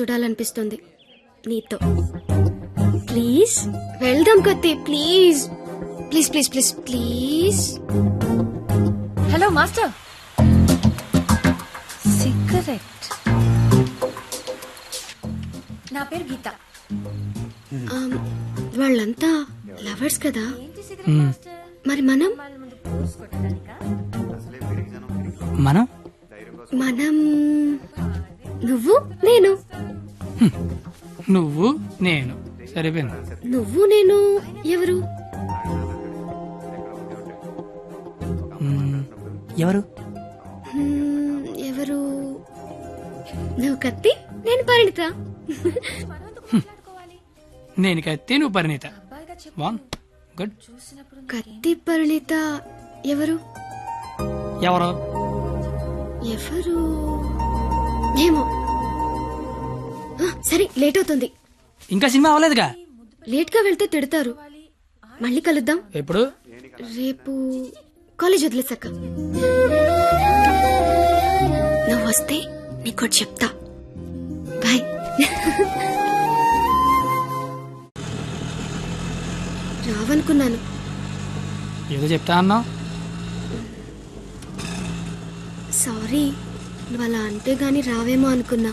చూడాలనిపిస్తుంది. నీతో. ప్లీజ్. వెళ్దాం కత్తి please. Please please please please. Hello master. Cigarette. నా పేరు గీత. ఆమ్, వాళ్ళంతా లవర్స్ కదా. మరి మనం? మనం? మనం? నువ్వు? నేను? నువ్వు నేను. సరిపోయింది నువ్వు నేను ఎవరు. ఎవరు? ఎవరు? నువ్వు కత్తి నేను పరిణిత. నేను కత్తి నువ్వు పరిణీత. వన్ గుడ్ కత్తి పరిణిత ఎవరు? ఎవరు? ఎవరు? ఏమో. సరే లేట్ అవుతుంది. ఇంకా సినిమా అవ్వలేదుగా? లేట్గా వెళ్తే తిడతారు. మళ్ళీ కలుద్దాం. ఎప్పుడు? రేపు కాలేజ్ వదిలేసాక నువ్వు వస్తే నీకోటి చెప్తా. బాయ్. రావనుకున్నాను. ఏదో చెప్తా అన్నావు? సారీ నువ్వు అలా అంటే గాని రావేమో అనుకున్నా.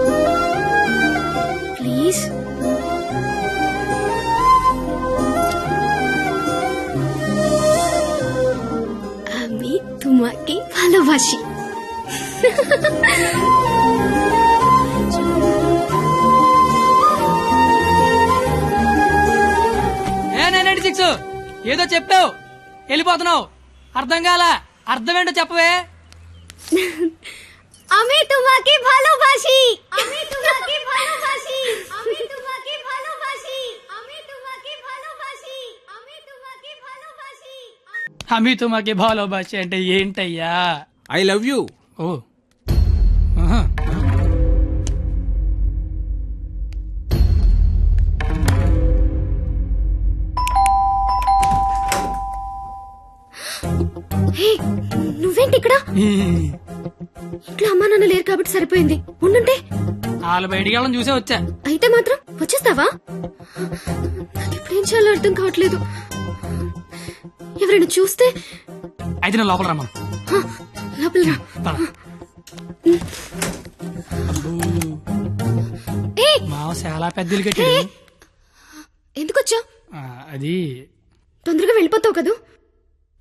ప్లీజ్ আমি তোমাকে ভালোবাসি ఏ నైన్ సిక్స్ ఏదో చెప్పావు వెళ్ళిపోతున్నావు అర్థం కాల అర్థం ఏంటో చెప్పవే హమీ తుమాకి భాలో భాష అంటే ఏంటయ్యా? I love you. ఓ. ఆహా. హే నువ్వేంటి ఇక్కడ? ఈ, ఇంట్లో అమ్మా నాన్న లేరు కాబట్టి సరిపోయింది. ఉండుంటే. వాళ్ళు బయటికి వెళ్ళడం చూసే వచ్చా. అయితే మాత్రం వచ్చేస్తావా? నాకు ఇప్పుడు ఏం చేయాలో అర్థం కావట్లేదు. ఎవరైనా చూస్తే? అయితే నేను లోపల రమ్మను. లోపల రా. మావ చాలా పెద్దలు కట్టాడు ఎందుకు అది తొందరగా వెళ్ళిపోతావు కదూ?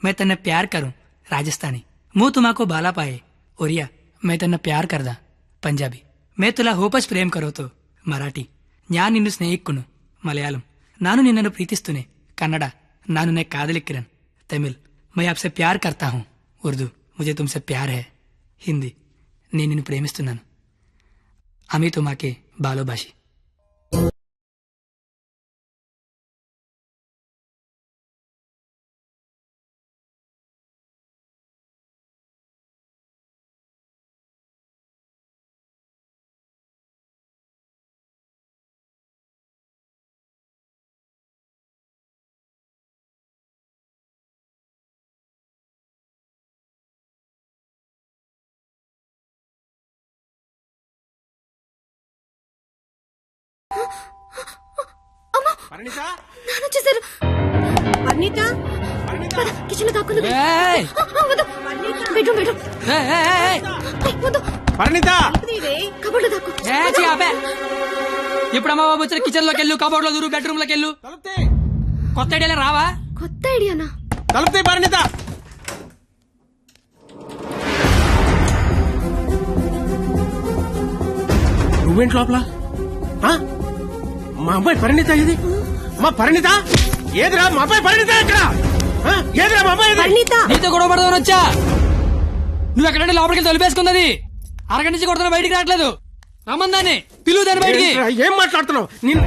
मैं तन्ने प्यार करूं राजस्थानी मुंह तुमाको बाला पाए ओरिया मैं तन्ने प्यार करदा पंजाबी मैं तुला होपच प्रेम करो तो मराठी ഞാൻ నిన్ను స్నేహిక్కును మలయాళం నాను నిన్నను ప్రీతిస్తూనే కన్నడ నాను నే కాదలిక్కిరన్ తమిళ్ मैं आपसे प्यार करता हूँ उर्दू मुझे तुमसे प्यार है హిందీ నేను నిన్ను ప్రేమిస్తున్నాను అమి తుమాకే బాలోబాషి పరిణిత? నాన్న వచ్చేసారు. పరిణిత? కిచెన్లో దాక్కున్నది ఏయ్! Bedroom bedroom. ఏయ్, ఏయ్, ఏయ్! ఏయ్, వద్దు. పరిణిత? కబోర్డ్లో దాక్కు. ఏ, చీ, ఆపే. ఇప్పుడు అమ్మ బాబు వచ్చిన కిచెన్లోకి వెళ్ళు కబోర్డ్లో దూరు బెడ్రూమ్లోకి వెళ్ళు కొత్త ఐడియాలే రావా? కొత్త ఐడియానా? తలుపుతే పరిణిత. నువ్వేంటి లోపల? మా అమ్మాయి పరిణిత ఇది? మా పరిణిత? ఏదిరా? మా అమ్మాయి పరిణిత ఎక్కడ? ఏదిరా మా అమ్మాయి పరిణిత! నీతో గొడవ పడదామని వచ్చా? నువ్వు ఎక్కడంటే లోపలికి తొలిపేసుకున్నది అరగంట నుంచి కొడుతున్నా బయటికి రావట్లేదు. రమ్మందాన్ని పిలువు దాన్ని బయటికి. ఏం మాట్లాడుతున్నావు? నిన్ను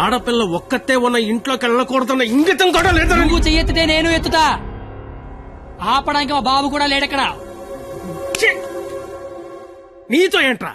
ఆడపిల్ల ఒక్కతే ఉన్న ఇంట్లోకి వెళ్ళకూడదన్న ఇంగితం కూడా లేదా. నువ్వు చెయ్యెత్తితే నేను ఎత్తుతా. ఆపడానికి మా బాబు కూడా లేడక్కడ? ఛీ! నీతో ఏంట్రా?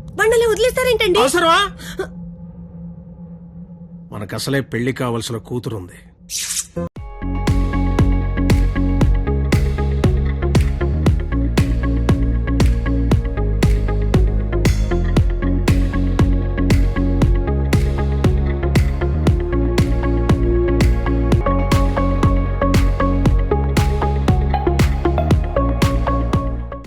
బండలే వదిలేస్తారేంటండి? అవసరమా? మనకు అసలే పెళ్ళి కావలసిన కూతురుంది.